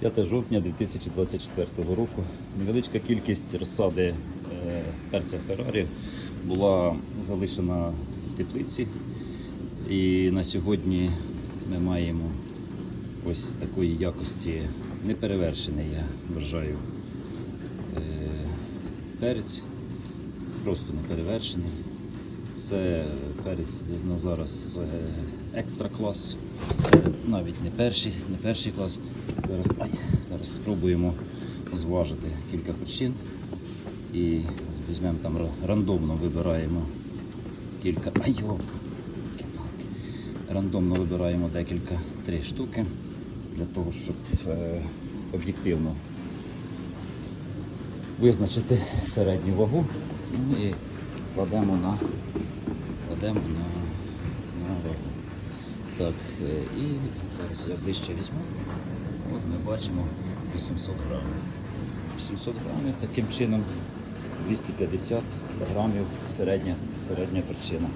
5 жовтня 2024 року. Невеличка кількість розсади е, перця Феррарі була залишена в теплиці. І на сьогодні ми маємо ось такої якості неперевершений, я вважаю, е, перець, просто неперевершений. Це перець на зараз е, екстра клас. Це навіть не перший, не перший клас. Зараз, ай, зараз спробуємо зважити кілька причин. І візьмемо там рандомно вибираємо кілька. Ай. Рандомно вибираємо декілька три штуки для того, щоб е, об'єктивно визначити середню вагу ну, і кладемо на, кладемо на, на вагу. Так, е, і зараз я ближче візьму. От ми бачимо 800 грамів. 800 грамів таким чином 250 грамів середня, середня причина.